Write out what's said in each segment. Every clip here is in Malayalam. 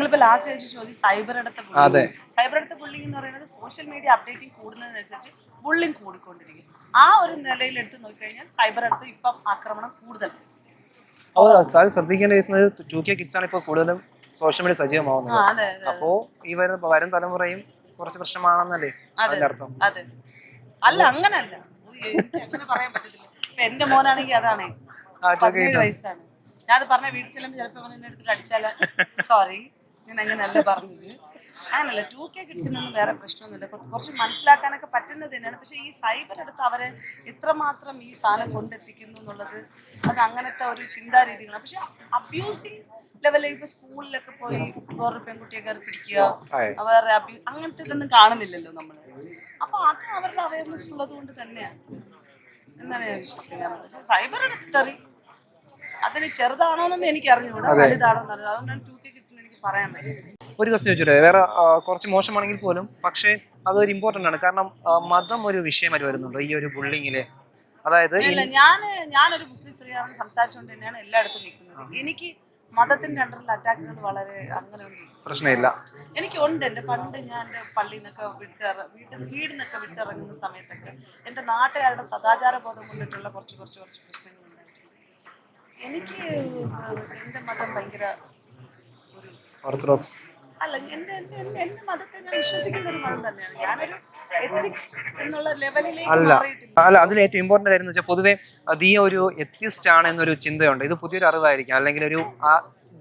നിങ്ങളിപ്പോൾ ലാസ്റ്റ് ചോദിച്ച ചോദ്യം സൈബർ അടുത്ത അതെ. സൈബർ അടുത്ത ബുള്ളിംഗ് എന്ന് പറയുന്നത് സോഷ്യൽ മീഡിയ അപ്ഡേറ്റിംഗ് കൂടുന്നതിനനുസരിച്ച് ബുള്ളിംഗ് കൂടിക്കൊണ്ടിരിക്കും ആ ഒരു നിലയിൽ എടുത്ത് നോക്കിക്കഴിഞ്ഞാൽ സൈബർ അടുത്ത് ഇപ്പം ആക്രമണം കൂടുതൽ. ശ്രദ്ധിക്കേണ്ടത് സാർ ശ്രദ്ധിക്കേണ്ട കേസ് ടു കെ കിഡ്സ് ആണ് ഇപ്പോൾ കൂടുതലും സോഷ്യൽ മീഡിയ സജീവമാവുന്നത്. അപ്പോ ഈ വരുന്ന വരും തലമുറയും കുറച്ച് പ്രശ്നമാണെന്നല്ലേ? അതിന്റെ അർത്ഥം. അല്ല അങ്ങനല്ല. അങ്ങനെ പറയാൻ പറ്റത്തില്ല. ഇപ്പൊ എന്റെ മോനാണെങ്കിൽ അതാണ്. പതിനേഴ് വയസ്സാണ്. ഞാൻ അത് പറഞ്ഞ വീട്ടിൽ ചെല്ലുമ്പോൾ ചിലപ്പോൾ അവൻ എന്നെ എടുത്തിട്ട് അടിച്ചാല സോറി ഞാൻ അങ്ങനെയല്ല പറഞ്ഞത് അങ്ങനല്ല ടു കെ കിഡ്സിനൊന്നും വേറെ പ്രശ്നമൊന്നുമില്ല. കുറച്ച് മനസ്സിലാക്കാനൊക്കെ പറ്റുന്നത് തന്നെയാണ്. പക്ഷെ ഈ സൈബർ എടുത്ത് അവരെ എത്രമാത്രം ഈ സാധനം കൊണ്ടെത്തിക്കുന്നു എന്നുള്ളത് അത് അങ്ങനത്തെ ഒരു ചിന്താരീതികളാണ്. പക്ഷെ അബ്യൂസിങ് ലെവലിൽ ഇപ്പൊ സ്കൂളിലൊക്കെ പോയി വേറൊരു പെൺകുട്ടിയെ കയറി പിടിക്കുക. വേറെ അബ്യൂ അങ്ങനത്തെ ഇതൊന്നും കാണുന്നില്ലല്ലോ നമ്മൾ അപ്പൊ അത് അവരുടെ അവയർനെസ് ഉള്ളത് കൊണ്ട് തന്നെയാണ്. എന്നാണ് ഞാൻ വിശ്വസിക്കുന്നത്? പക്ഷെ സൈബർ എടുത്ത് തെറി അതിന് ചെറുതാണോന്നൊന്നും എനിക്ക് അറിഞ്ഞുകൂടാ വലുതാണോ എന്ന് അറിഞ്ഞു അതുകൊണ്ടാണ് ടു കെ കിഡ്സിന് എനിക്ക് പറയാൻ പറ്റും ഒരു ക്വസ്റ്റ്യൻ ചോദിച്ചില്ലേ വേറെ കുറച്ച് മോശമാണെങ്കിൽ പോലും പക്ഷേ അതൊരു ഇമ്പോർട്ടന്റ് ആണ്. കാരണം മതം ഒരു വിഷയമായി വരുന്നുണ്ട് ഈ ഒരു ബുള്ളിങ്ങിൽ അതായത് ഞാൻ ഞാനൊരു മുസ്ലിം സ്ത്രീയാണ് സംസാരിച്ചുകൊണ്ട് തന്നെയാണ് എല്ലായിടത്തും നിൽക്കുന്നത്. എനിക്ക് മതത്തിന്റെ അണ്ടറിൽ അറ്റാക്കുകൾ വളരെ അങ്ങനെ പ്രശ്നമില്ല. എനിക്ക് ഉണ്ട് എന്റെ പണ്ട് ഞാൻ എന്റെ പള്ളിയിൽ നിന്നൊക്കെ വിട്ടിറ വീട്ടിൽ വീടിൽ നിന്നൊക്കെ വിട്ടിറങ്ങുന്ന സമയത്തൊക്കെ എന്റെ നാട്ടുകാരുടെ സദാചാര ബോധം കൊണ്ടിട്ടുള്ള കുറച്ച് കുറച്ച് കുറച്ച് പ്രശ്നങ്ങൾ എനിക്ക് എന്റെ മതം ഭയങ്കര ഓർത്തഡോക്സ് അല്ല എന്റെ എന്റെ മതത്തെ ഞാൻ വിശ്വസിക്കുന്ന ഒരു മതം തന്നെയാണ്. ഞാനൊരു എത്തിക്സ് എന്നുള്ള ലെവലിലേക്ക് അല്ല അല്ല അതിൽ ഏറ്റവും ഇമ്പോർട്ടന്റ് കാര്യം എന്ന് വെച്ചാൽ പൊതുവേ ദിയ ഒരു എത്തിസ്റ്റ് ആണ് എന്നൊരു ചിന്തയുണ്ട്. ഇത് പുതിയൊരു അറിവായിരിക്കും. അല്ലെങ്കിൽ ഒരു ആ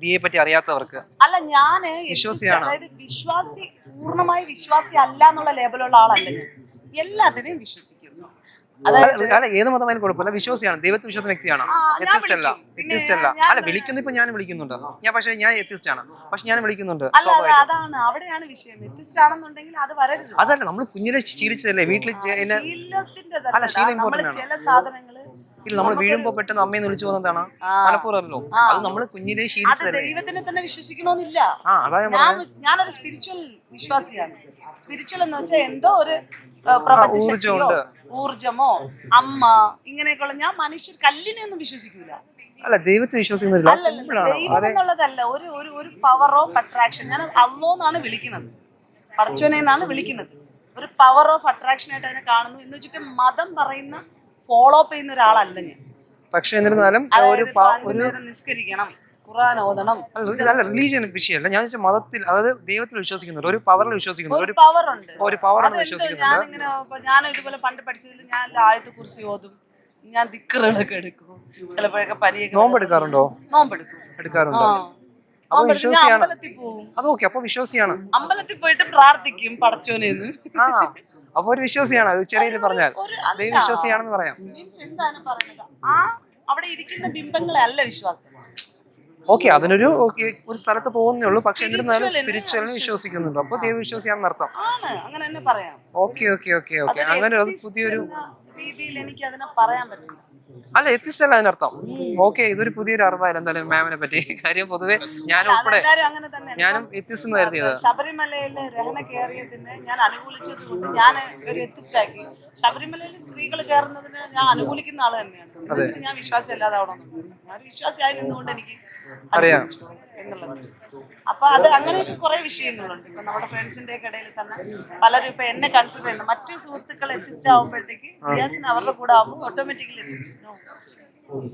ദിയെ പറ്റി അറിയാത്തവർക്ക് അല്ല ഞാൻ വിശ്വാസിയാണോ? അതായത് വിശ്വാസി പൂർണമായി വിശ്വാസി അല്ല എന്നുള്ള ലേബലുള്ള ആളല്ല എല്ലാത്തിനെയും വിശ്വസിക്കുന്നു. അല്ല ഏത് മതമായാലും കുഴപ്പമില്ല. വിശ്വാസിയാണ് ദൈവത്തെ വിശ്വാസ വ്യക്തിയാണ്. എത്തിസ്റ്റ് അല്ല എത്തിസ്റ്റ് അല്ല അല്ല വിളിക്കുന്ന ഇപ്പൊ ഞാൻ വിളിക്കുന്നുണ്ട്. ഞാൻ പക്ഷേ ഞാൻ എത്തിസ്റ്റ് ആണ് പക്ഷെ ഞാൻ വിളിക്കുന്നുണ്ട് അതാണ് അവിടെയാണ് വിഷയം. എത്തിസ്റ്റ് ആണെന്നുണ്ടെങ്കിൽ അത് വരരുത്. അതല്ല നമ്മൾ കുഞ്ഞിനെ ശീലിച്ചതല്ലേ? വീട്ടിൽ അല്ല, ശീലം ചില സാധനങ്ങൾ ഇല്ല നമ്മൾ വീഴുമ്പോ പെട്ടെന്ന് അമ്മയെന്ന് വിളിച്ചു പോകുന്നതാണ് മലപ്പുറമല്ലോ അത് നമ്മൾ കുഞ്ഞിനെ ശീലിച്ചതല്ലേ? ദൈവത്തിനെ തന്നെ വിശ്വസിക്കണമെന്നില്ല ഞാനൊരു സ്പിരിച്വൽ വിശ്വാസിയാണ്. സ്പിരിച്വൽ എന്ന് വെച്ചാൽ എന്തോ ഒരു ഊർജമുണ്ട്. ഊർജമോ അമ്മ ഇങ്ങനെയൊക്കെയുള്ള ഞാൻ മനുഷ്യർ കല്ലിനെ ഒന്നും വിശ്വസിക്കൂല. അല്ല ദൈവത്തെ വിശ്വസിക്കുന്നില്ല ദൈവം എന്നുള്ളതല്ല ഒരു ഒരു ഒരു പവർ ഓഫ് അട്രാക്ഷൻ ഞാൻ അല്ലോന്നാണ് വിളിക്കുന്നത്. പടച്ചോനെ എന്നാണ് വിളിക്കുന്നത്. ഒരു പവർ ഓഫ് അട്രാക്ഷൻ ആയിട്ട് അതിനെ കാണുന്നു. എന്ന് വെച്ചിട്ട് മതം പറയുന്ന ഫോളോ അപ്പ് ചെയ്യുന്ന ഒരാളല്ല ഞാൻ. പക്ഷെ എന്നിരുന്നാലും ഒരു നേരം നിസ്കരിക്കണം. ഖുർആൻ ഓതണം. അല്ല, റിലീജിയൻ വിഷയമല്ല. ഞാൻ വെച്ചാൽ മതത്തിൽ അതായത് ദൈവത്തിൽ വിശ്വസിക്കുന്നുണ്ട്. ഒരു പവറിൽ വിശ്വസിക്കുന്നുണ്ട്. ഒരു ഒരു പവർ ഉണ്ട്. ഒരു അതെന്തോ? വിശ്വസിക്കുന്നുണ്ട്. ഞാൻ ഇതുപോലെ പണ്ട് പഠിച്ചതിൽ ഞാൻ ആയത്ത് കുറിച്ച് ഓതും. ഞാൻ ദിക്കറുകളൊക്കെ എടുക്കും. ചിലപ്പോഴൊക്കെ പനിയൊക്കെ നോമ്പ് നോമ്പെടുക്കും. എടുക്കാറുണ്ടോ? നോമ്പ് എടുക്കും ആ. അപ്പൊ വിശ്വാസിയാണ്. അമ്പലത്തിൽ പോകും അത് ഓക്കെ അപ്പൊ വിശ്വാസിയാണ്. അമ്പലത്തിൽ പോയിട്ട് പ്രാർത്ഥിക്കും പടച്ചോനെന്ന് ആ അപ്പൊ ഒരു വിശ്വാസിയാണ് അത് ചെറിയ പറഞ്ഞാൽ. ദൈവ വിശ്വാസിയാണെന്ന് പറയാം. മീൻസ് എന്താണ് പറയുന്നത്? ആ അവിടെ ഇരിക്കുന്ന ബിംബങ്ങളെ അല്ല വിശ്വാസം. ഓക്കെ അതിനൊരു ഓക്കെ ഒരു സ്ഥലത്ത് പോകുന്നേ ഉള്ളൂ. പക്ഷെ എന്നിരുന്നാലും സ്പിരിച്വലിന് വിശ്വസിക്കുന്നുണ്ട്. അപ്പൊ ദൈവ വിശ്വാസിയാണെന്ന് അർത്ഥം. ആണ് അങ്ങനെ തന്നെ പറയാം. Okay okay okay okay. അങ്ങനെ ഒരു പുതിയൊരു രീതിയിൽ എനിക്ക് അതിനെ പറയാൻ പറ്റില്ല. അല്ല എത്തിസ്റ്റ് അല്ല അതിനർത്ഥം. ഓക്കെ ഇതൊരു പുതിയൊരു അറിവായിരുന്നു എന്തായാലും മാമിനെ പറ്റി. കാര്യം പൊതുവെ ഞാൻ ഉൾപ്പെടെ ഞാനും എത്തിസ്റ്റ് കരുതിയത്. ശബരിമലയിൽ രഹന കയറിയതിന് ഞാൻ അനുകൂലിച്ചത് കൊണ്ട് ഞാൻ ഒരു എത്തിസ്റ്റാക്കി ശബരിമലയിൽ സ്ത്രീകൾ കയറുന്നതിന് ഞാൻ അനുകൂലിക്കുന്ന ആൾ തന്നെയാണ്. ഞാൻ വിശ്വാസം ഞാൻ എനിക്ക് അറിയാം. എന്നുള്ളത്. അപ്പൊ അത് അങ്ങനെയൊക്കെ കുറെ വിഷയങ്ങളുണ്ട്. ഇപ്പൊ നമ്മുടെ ഫ്രണ്ട്സിന്റെ ഒക്കെ ഇടയിൽ തന്നെ പലരും ഇപ്പൊ എന്നെ കൺസിഡർ ചെയ്യുന്നു മറ്റു സുഹൃത്തുക്കൾ എത്തിസ്റ്റ് ആവുമ്പോഴത്തേക്ക് അവരുടെ കൂടെ ആവുമ്പോൾ ഓട്ടോമാറ്റിക്കലി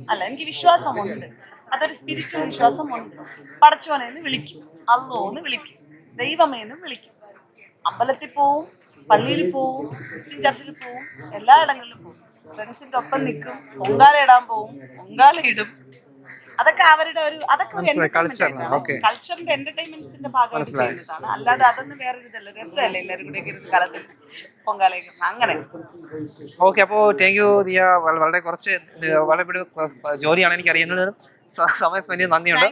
അല്ല എനിക്ക് വിശ്വാസമുണ്ട്. അതൊരു സ്പിരിച്വൽ വിശ്വാസമുണ്ട്. പടച്ചോനെന്ന് വിളിക്കും. അള്ളോന്ന് വിളിക്കും. ദൈവമേ എന്ന് വിളിക്കും. അമ്പലത്തിൽ പോവും പള്ളിയിൽ പോവും ക്രിസ്ത്യൻ ചർച്ചിൽ പോവും എല്ലായിടങ്ങളിലും പോവും. ഫ്രണ്ട്സിന്റെ ഒപ്പം നിൽക്കും പൊങ്കാല ഇടാൻ പോവും പൊങ്കാല ഇടും. അതൊക്കെ അവരുടെ ഒരു അതൊക്കെ ഒരു. കൾച്ചറിന്റെ എന്റർടൈൻമെന്റ്സിന്റെ ഭാഗമായിട്ട് ചെയ്യുന്നതാണ്. അല്ലാതെ അതൊന്നും വേറെ ഇതല്ല രസമല്ലേ എല്ലാവരും കൂടെ ഇരുന്ന് കാലത്തിൽ പൊങ്കാലയൊക്കെ അങ്ങനെ. ഓക്കെ അപ്പോൾ താങ്ക് യു ദിയ. വളരെ കുറച്ച് വളരെ ജോലിയാണ് എനിക്ക് അറിയുന്നത് സമയം സ്പെൻഡ് നന്ദിയുണ്ട്.